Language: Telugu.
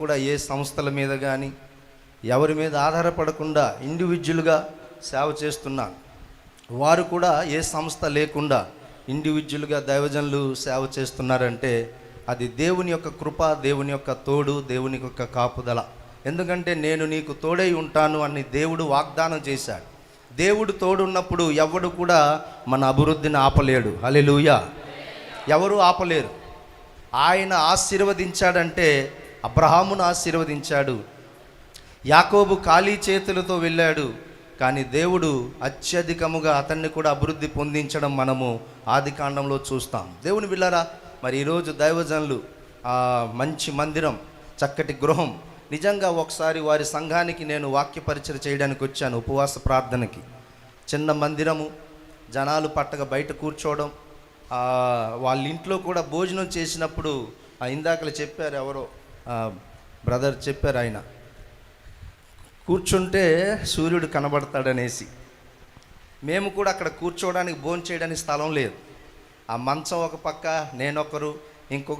కూడా ఏ సంస్థల మీద కానీ ఎవరి మీద ఆధారపడకుండా ఇండివిజువల్గా సేవ చేస్తున్నాను వారు కూడా ఏ సంస్థ లేకుండా ఇండివిజువల్గా దైవజనులు సేవ చేస్తున్నారంటే అది దేవుని యొక్క కృప దేవుని యొక్క తోడు దేవుని యొక్క కాపుదల. ఎందుకంటే నేను నీకు తోడై ఉంటాను అని దేవుడు వాగ్దానం చేశాడు. దేవుడు తోడున్నప్పుడు ఎవడు కూడా మన అభివృద్ధిని ఆపలేడు. హల్లెలూయా. ఎవరు ఆపలేరు. ఆయన ఆశీర్వదించాడంటే అబ్రహామును ఆశీర్వదించాడు. యాకోబు ఖాళీ చేతులతో వెళ్ళాడు. కానీ దేవుడు అత్యధికముగా అతన్ని కూడా అభివృద్ధి పొందించడం మనము ఆది కాండంలో చూస్తాం. దేవుని విల్లరా మరి ఈరోజు దైవజనులు ఆ మంచి మందిరం చక్కటి గృహం నిజంగా ఒకసారి వారి సంఘానికి నేను వాక్యపరిచర చేయడానికి వచ్చాను ఉపవాస ప్రార్థనకి. చిన్న మందిరము జనాలు పట్టగా బయట కూర్చోవడం వాళ్ళ ఇంట్లో కూడా భోజనం చేసినప్పుడు ఆ ఇందాకలు చెప్పారు ఎవరో బ్రదర్ చెప్పారు ఆయన కూర్చుంటే సూర్యుడు కనబడతాడనేసి. మేము కూడా అక్కడ కూర్చోవడానికి భోంచేయడానికి స్థలం లేదు. ఆ మంచం ఒక పక్క నేనొకరు ఇంకొక